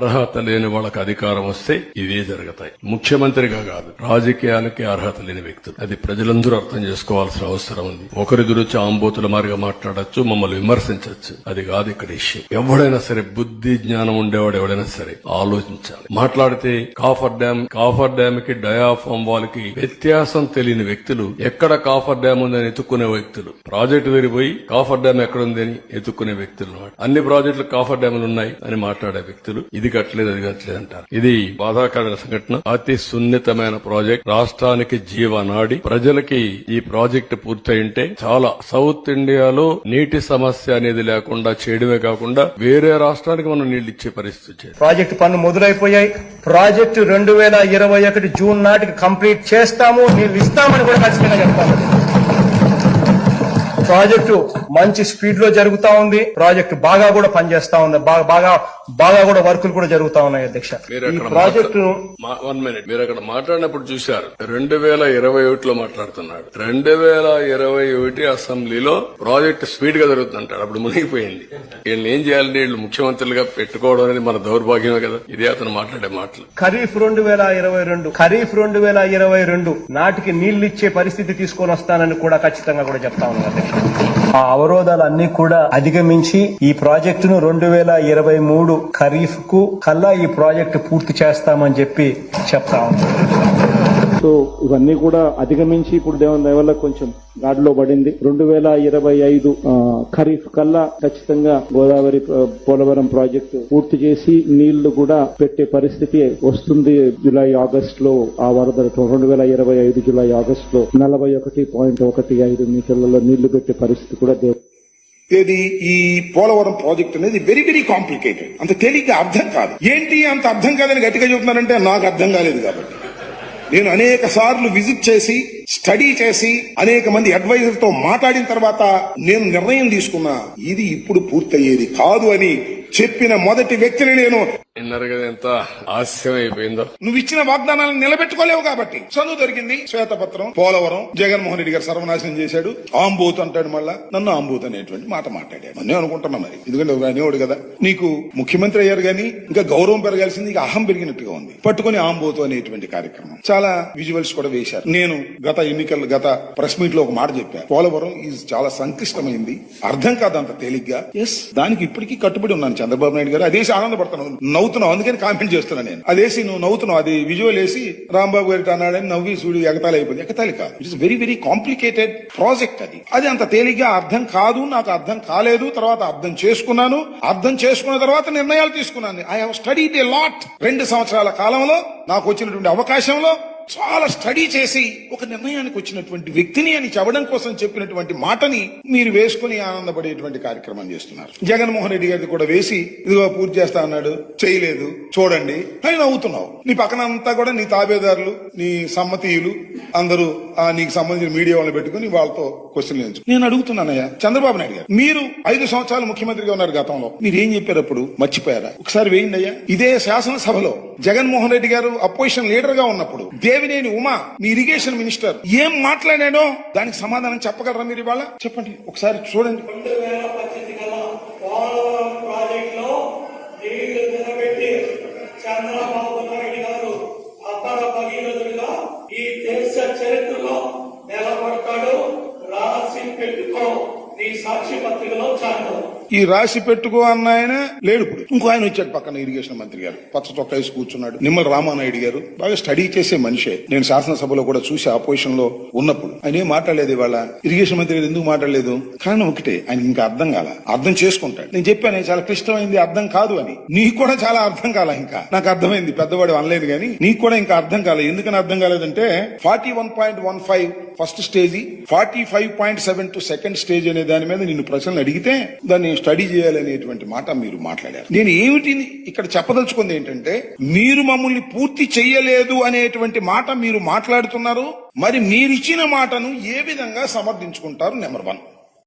అర్హత లేని వాళ్ళకి అధికారం వస్తే ఇవే జరుగుతాయి. ముఖ్యమంత్రిగా కాదు రాజకీయాలకి అర్హత లేని వ్యక్తులు. అది ప్రజలందరూ అర్థం చేసుకోవాల్సిన అవసరం ఉంది. ఒకరి గురించి ఆంబోతుల మారిగా మాట్లాడొచ్చు మమ్మల్ని విమర్శించవచ్చు అది కాదు ఇక్కడ ఇష్యూ ఎవడైనా సరే బుద్ధి జ్ఞానం ఉండేవాడు ఎవడైనా సరే ఆలోచించాలి. మాట్లాడితే కాఫర్ డ్యామ్ కాఫర్ డ్యామ్కి డయాఫామ్ వాళ్ళకి వ్యత్యాసం తెలియని వ్యక్తులు ఎక్కడ కాఫర్ డ్యామ్ ఉందని ఎత్తుక్కునే వ్యక్తులు. ప్రాజెక్టు విరిపోయి కాఫర్ డ్యామ్ ఎక్కడ ఉంది అని ఎత్తుక్కునే వ్యక్తులు అన్ని ప్రాజెక్టులు కాఫర్ డ్యాములు ఉన్నాయి అని మాట్లాడే వ్యక్తులు. ఇది కట్టలేదు అది కట్టలేదు అంటారు. ఇది బాధాకరమైన సంఘటన. అతి సున్నితమైన ప్రాజెక్ట్. రాష్ట్రానికి జీవనాడి ప్రజలకి ఈ ప్రాజెక్టు పూర్తయింటే చాలా సౌత్ ఇండియాలో నీటి సమస్య అనేది లేకుండా చేయడమే కాకుండా వేరే రాష్ట్రానికి మనం నీళ్ళు ఇచ్చే పరిస్థితి ప్రాజెక్టు పనులు మొదలైపోయాయి. ప్రాజెక్టు రెండు వేల ఇరవై ఒకటి జూన్ నాటికి కంప్లీట్ చేస్తాము నీళ్ళు ఇస్తామని కూడా ఖచ్చితంగా చెప్తాను ప్రాజెక్టు మంచి స్పీడ్లో జరుగుతా ఉంది. ప్రాజెక్టు బాగా కూడా పనిచేస్తా ఉంది. బాగా బాగా బాగా కూడా వర్కులు కూడా జరుగుతా ఉన్నాయి అధ్యక్ష. ఈ ప్రాజెక్టు వన్ మినిట్. మీరు అక్కడ మాట్లాడినప్పుడు చూశారు. రెండు వేల ఇరవై ఒకటిలో మాట్లాడుతున్నాడు. రెండు వేల ఇరవై ఒకటి అసెంబ్లీలో ప్రాజెక్ట్ స్పీడ్గా జరుగుతుందంటాడు. అప్పుడు మునిగిపోయింది. వీళ్ళని ఏం చేయాలంటే వీళ్ళు ముఖ్యమంత్రులుగా పెట్టుకోవడం అనేది మన దౌర్భాగ్యమే కదా. ఇదే అతను మాట్లాడే మాటలు. ఖరీఫ్ రెండు వేల ఇరవై రెండు. ఖరీఫ్ రెండు వేల ఇరవై రెండు. నాటికి నీళ్ళు ఇచ్చే పరిస్థితి తీసుకొని వస్తానని కూడా ఖచ్చితంగా కూడా చెప్తా ఉన్నాను అధ్యక్ష. ఆ అవరోధాలన్నీ కూడా అధిగమించి ఈ ప్రాజెక్టును రెండు వేల ఇరవై మూడు ఖరీఫ్కు కల్లా ఈ ప్రాజెక్టు పూర్తి చేస్తామని చెప్పి చెప్తా ఉన్నాను సో ఇవన్నీ కూడా అధిగమించి ఇప్పుడు దేవుని దయ వల్ల కొంచెం గాడిలో పడింది. రెండు వేల ఇరవై ఐదు ఖరీఫ్ కల్లా ఖచ్చితంగా గోదావరి పోలవరం ప్రాజెక్టు పూర్తి చేసి నీళ్ళు కూడా పెట్టే పరిస్థితి వస్తుంది జూలై ఆగస్ట్లో ఆ వరద రెండు వేల ఇరవై ఐదు జూలై ఆగస్ట్లో నలభై ఒకటి పాయింట్ ఒకటి ఐదు మీటర్లలో నీళ్ళు పెట్టే పరిస్థితి కూడా దేవు ఏది? ఈ పోలవరం ప్రాజెక్ట్ అనేది వెరీ వెరీ కాంప్లికేటెడ్. అంత తేలిగ్గా అర్థం కాదు. ఏంటి అంత అర్థం కాదని గట్టిగా చెబుతున్నారంటే నాకు అర్థం కాలేదు కాబట్టి. నేను అనేక సార్లు విజిట్ చేసి స్టడీ చేసి అనేక మంది అడ్వైజర్తో మాట్లాడిన తర్వాత నేను నిర్ణయం తీసుకున్నా ఇది ఇప్పుడు పూర్తయ్యేది కాదు అని చెప్పిన మొదటి వ్యక్తిని నేను. విన్నారు కదా ఎంత హాస్యం అయిపోయిందో నువ్వు ఇచ్చిన వాగ్దానాలను నిలబెట్టుకోలేవు కాబట్టి. చదువు దొరికింది శ్వేతపత్రం పోలవరం జగన్మోహన్ రెడ్డి గారు సర్వనాశనం చేశాడు ఆంబోత్ అంటాడు మళ్ళా నన్ను ఆంబోత్ అనేటువంటి మాట మాట్లాడాడు. నేను అనుకుంటున్నా మరి. ఎందుకంటే ఒక అనేవాడు కదా. నీకు ముఖ్యమంత్రి అయ్యారు కానీ ఇంకా గౌరవం పెరగాల్సింది ఇంకా అహం పెరిగినట్టుగా ఉంది. పట్టుకొని ఆంబోతు అనేటువంటి కార్యక్రమం. చాలా విజువల్స్ కూడా వేశారు. నేను గత ఎన్నికల గత ప్రెస్ మీట్లో ఒక మాట చెప్పాను పోలవరం ఈజ్ చాలా సంక్లిష్టమైంది. అర్థం కాదు అంత తేలిగ్గా. ఎస్ దానికి ఇప్పటికీ కట్టుబడి ఉన్నాను. చంద్రబాబు నాయుడు గారు అదేసి ఆనందపడుతున్నాను నవ్వుతున్నావు అందుకని కామెంట్ చేస్తున్నా నేను. అదేసి నువ్వు నవ్వుతున్నావు అది విజువల్ వేసి రాంబాబు గారి అన్నాడని నవ్వి చూడు ఎగతాళి అయిపోయింది ఎగతాళి కాదు. It's very very complicated project అది. అది అంత తేలిగ్గా అర్థం కాదు నాకు అర్థం కాలేదు తర్వాత అర్థం చేసుకున్నాను. అర్థం చేసుకున్న తర్వాత నిర్ణయాలు తీసుకున్నాను. I have studied a lot రెండు సంవత్సరాల కాలంలో నాకు వచ్చినటువంటి అవకాశంలో చాలా స్టడీ చేసి ఒక నిర్ణయానికి వచ్చినటువంటి వ్యక్తిని అని చెప్పడం కోసం చెప్పినటువంటి మాటని మీరు వేసుకుని ఆనందపడేటువంటి కార్యక్రమం చేస్తున్నారు. జగన్మోహన్ రెడ్డి గారిది కూడా వేసి ఇదిగో పూర్తి చేస్తా అన్నాడు. చేయలేదు. చూడండి. అని నవ్వుతున్నావు. నీ పక్కన అంతా కూడా నీ తాబేదారులు నీ సమ్మతీయులు అందరూ ఆ నీకు సంబంధించిన మీడియా వాళ్ళని పెట్టుకుని వాళ్ళతో క్వశ్చన్ లేదు నేను అడుగుతున్నానయ్యా చంద్రబాబు నాయుడు గారు మీరు ఐదు సంవత్సరాలు ముఖ్యమంత్రిగా ఉన్నారు గతంలో. మీరు ఏం చెప్పారు అప్పుడు? మర్చిపోయారా? ఒకసారి వేయండి అయ్యా. ఇదే శాసనసభలో జగన్మోహన్ రెడ్డి గారు అపోజిషన్ లీడర్గా ఉన్నప్పుడు దేవినేని ఉమా మీ ఇరిగేషన్ మినిస్టర్ ఏం మాట్లాడాడో దానికి సమాధానం చెప్పగలరా మీరు ఇవాళ? చెప్పండి ఒకసారి చూడండి. ఈ రాసి పెట్టుకో అన్న ఆయన లేడు ఇప్పుడు. ఇంకో ఆయన వచ్చాడు పక్కన ఇరిగేషన్ మంత్రి గారు. పచ్చ చొక్కా వేసి కూర్చున్నాడు. నిమ్మల రామానాయుడు గారు. బాగా స్టడీ చేసే మనిషే. నేను శాసనసభలో కూడా చూసి ఆపోజిషన్లో ఉన్నప్పుడు ఆయన ఏం మాట్లాడలేదు ఇవాళ? ఇరిగేషన్ మంత్రి గారు ఎందుకు మాట్లాడలేదు? కారణం ఒకటే ఆయన ఇంకా అర్థం కాల. అర్థం చేసుకుంటాడు. నేను చెప్పాను చాలా క్లిష్టమైంది అర్థం కాదు అని. నీకు కూడా చాలా అర్థం కాల ఇంకా. నాకు అర్థమైంది పెద్దవాడు అనలేదు కానీ నీకు కూడా ఇంకా అర్థం కాలేదు ఎందుకని అర్థం కాలేదంటే forty one point one five first stage forty five point seven two second stage అనే దాని మీద నిన్ను ప్రశ్నలు అడిగితే దాన్ని స్టడీ చేయాలనేటువంటి మాట మీరు మాట్లాడారు. నేను ఏమిటి ఇక్కడ చెప్పదలుచుకుంది ఏంటంటే మీరు మమ్మల్ని పూర్తి చెయ్యలేదు అనేటువంటి మాట మీరు మాట్లాడుతున్నారు మరి మీరిచ్చిన మాటను ఏ విధంగా సమర్థించుకుంటారు నెంబర్ వన్.